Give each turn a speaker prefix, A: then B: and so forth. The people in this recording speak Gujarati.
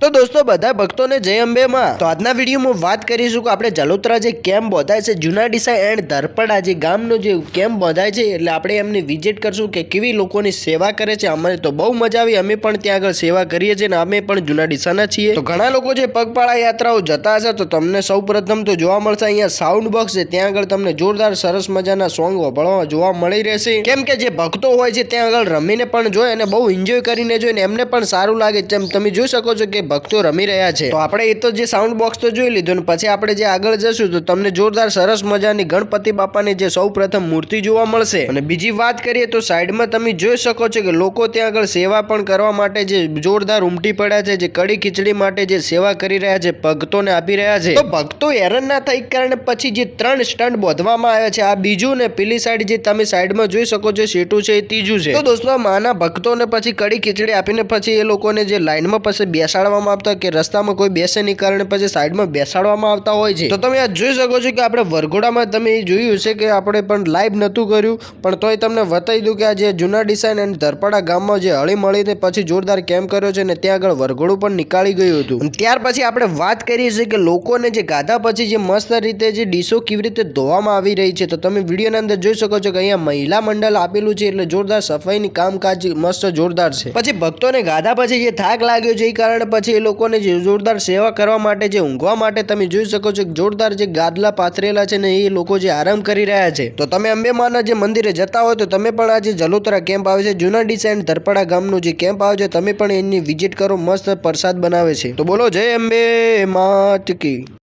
A: તો દોસ્તો, બધા ભક્તોને જય અંબે માં તો આજના વિડીયોમાં વાત કરીશું કે આપણે જલોત્રા જે કેમ્પ બોધાય છે જૂના ડીસા એન્ડ ધરપડા જે ગામનો જે કેમ્પ બોધાય છે, એટલે આપણે એમની વિઝિટ કરશું કે કેવી લોકોની સેવા કરે છે. અમને તો બહુ મજા આવી. અમે પણ ત્યાં આગળ સેવા કરીએ છીએ અને અમે પણ જૂના ડીસાના છીએ. તો ઘણા લોકો જે પગપાળા યાત્રાઓ જતા હશે, તો તમને સૌ તો જોવા મળશે અહીંયા સાઉન્ડ બોક્સ છે. ત્યાં આગળ તમને જોરદાર સરસ મજાના સોંગ વભળવા જોવા મળી રહેશે. કેમ કે જે ભક્તો હોય છે, ત્યાં આગળ રમીને પણ જોઈ અને બહુ એન્જોય કરીને જોઈ ને એમને પણ સારું લાગે. જેમ તમે જોઈ શકો છો કે ભક્તો રમી રહ્યા છે. તો આપણે એ તો જે સાઉન્ડ બોક્સ તો જોઈ લીધું ને, પછી આપણે જે આગળ જશું તો તમને જોરદાર સરસ મજાની ગણપતિ બાપાની જે સૌ મૂર્તિ જોવા મળશે. અને બીજી વાત કરીએ તો સાઈડમાં તમે જોઈ શકો છો કે લોકો ત્યાં આગળ સેવા પણ કરવા માટે જે જોરદાર ઉમટી પડ્યા છે, જે કડી ખીચડી માટે જે સેવા કરી રહ્યા છે, ભક્તોને આપી રહ્યા છે. તો ભક્તો હેરાન ના થાય કારણે પછી જે ત્રણ સ્ટન્ટ બોધવામાં આવ્યા છે, આ બીજું ને પેલી સાઈડ જે તમે સાઈડમાં જોઈ શકો છો, સેટું છે એ ત્રીજું છે. તો દોસ્તો માના ભક્તોને પછી કડી ખીચડી આપીને પછી એ લોકોને જે લાઈનમાં પછી બેસાડવામાં આવતા કે રસ્તામાં કોઈ બેસે નહીં, કારણે પછી સાઈડમાં બેસાડવામાં આવતા હોય છે. તો તમે આ જોઈ શકો છો કે આપણે વરઘોડામાં તમે જોયું છે કે આપણે પણ લાઈવ નહોતું કર્યું, પણ તોય તમને બતાવી દઉં કે આ જે જૂના ડિસાઇન અને ધરપડા ગામમાં જે હળી મળીને પછી જોરદાર કેમ્પ કર્યો છે ને ત્યાં આગળ વરઘોડું પણ નીકાળી ગયું હતું. ત્યાર પછી આપણે વાત કરીએ છીએ કે લોકોને જે ગાધા પછી જે મસ્ત રીતે જે ડીશો કેવી રીતે ધોવામાં આવી રહી છે. તો તમે વિડીયોના અંદર જોઈ શકો છો કે અહીંયા મહિલા મંડળ આપેલું છે એટલે જોરદાર સફાઈની કામકાજ મસ્ત જોરદાર છે. પછી ભક્તોને ગાધા પછી જે થાક લાગ્યો છે, એ કારણે પછી એ લોકોને જે જોરદાર સેવા કરવા માટે જે ઊંઘવા માટે તમે જોઈ શકો છો જોરદાર જે ગાદલા પાથરેલા છે ને એ લોકો જે આરામ કરી રહ્યા છે. તો તમે અંબેમાના જે મંદિરે જતા હોય તો તમે પણ આ જે જલોતરા કેમ્પ આવે છે. જૂના ડિસાઇન ધરપડા ગામનું જે કેમ્પ આવે છે, તમે પણ એની વિઝિટ કરો, મસ્ત પ્રસાદ બનાવે છે. તો બોલો, જય અંબે માત કી.